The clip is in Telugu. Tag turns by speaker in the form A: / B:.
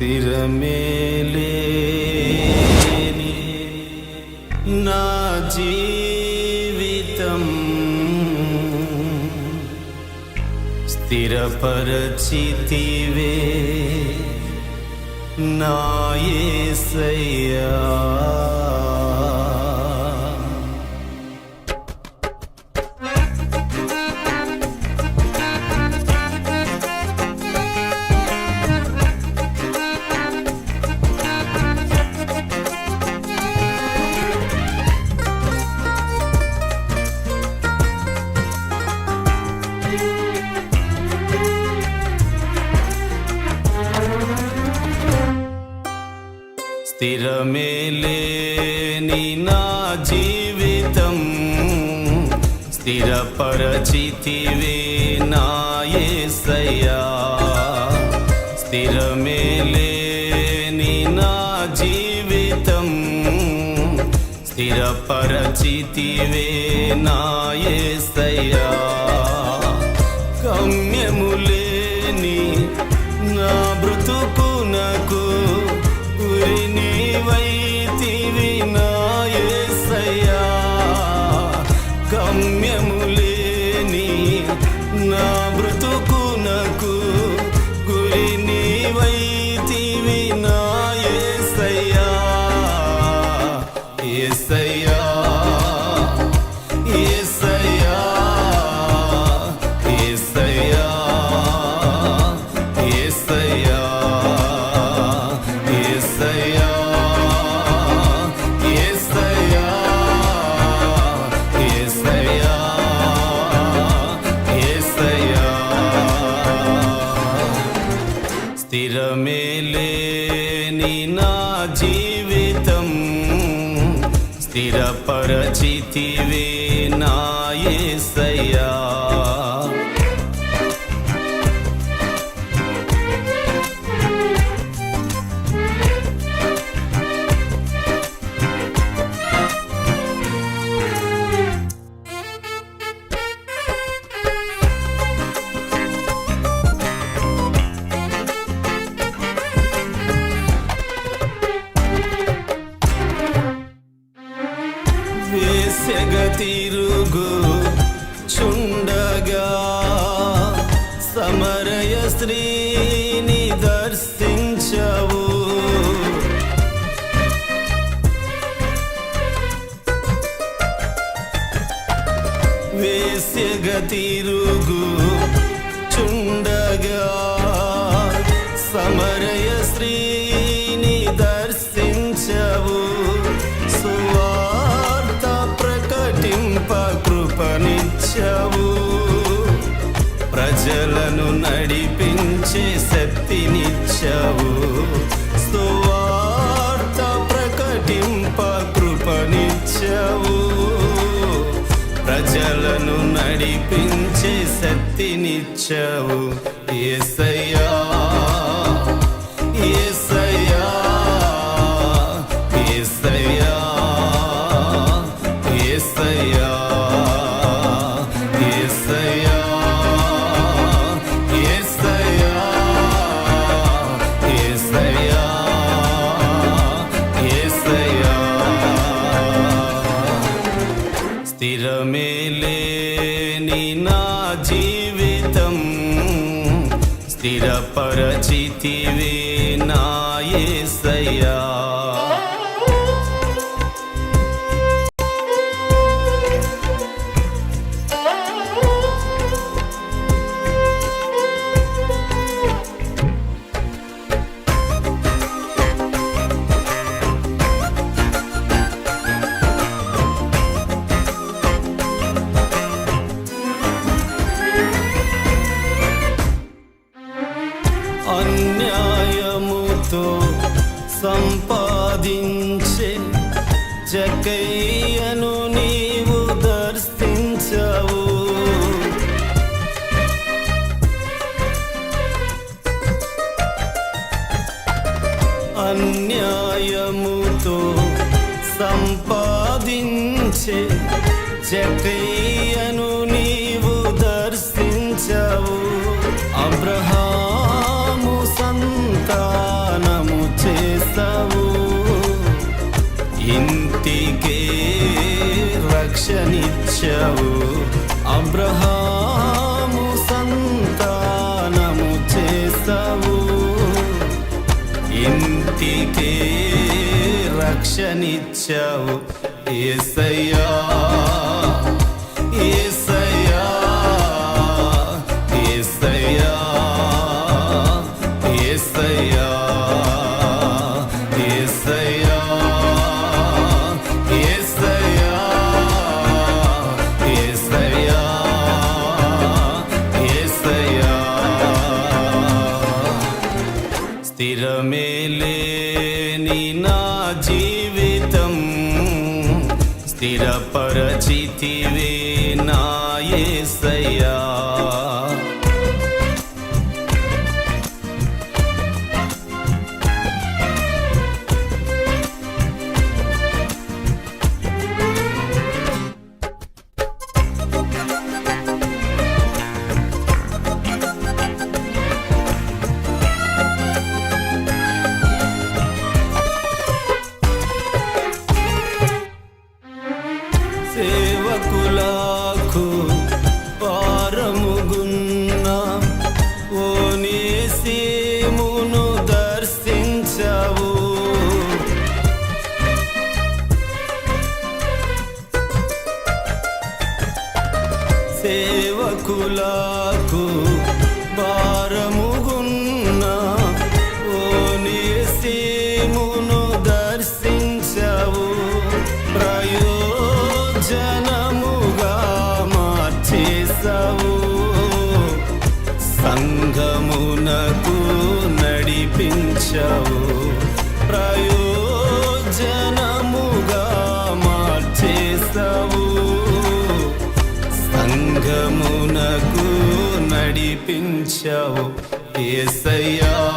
A: స్థిరమేలేని నా జీవితం స్థిరపరచితివే నా స్థిరమేలేని నా జీవితం. స్థిరపరచితివే నాయసయ్యా స్థిరమేలేని నా జీవితం. స్థిరపరచితివే నాయసయ్యా స్థిరపరచితివే నాయసయ్యా వేసెగ తిరుగు చుండగా సమరయ స్త్రీని దర్శించవు. వేసెగ తిరుగు చుండగా సమరయ స్త్రీ చేశావు. ప్రజలను నడిపించే శక్తినిచ్చావు. సువార్త ప్రకటింప కృపనిచ్చావు. ప్రజలను నడిపించే శక్తినిచ్చావు. ఏసయ్యా ఏసయ్యా స్థిరమే లేని నా జీవితం స్థిరపరచితివే నాయసయ్యా సంపాదించే జకయ్యను నీవు దర్శించవు. అన్యాయముతో సంపాదించే జకయ్యను నీవు దర్శించవు. అబ్రహాము నీకే రక్షణిచ్చావు ఏసయ్యా. స్థిరమే లేని నా జీవితం. స్థిరపరచి సంగమునకు నడిపించవు. ప్రయోజనముగా మార్చేసవు. సంగమునకు నడిపించావు. ఏసయ్యా.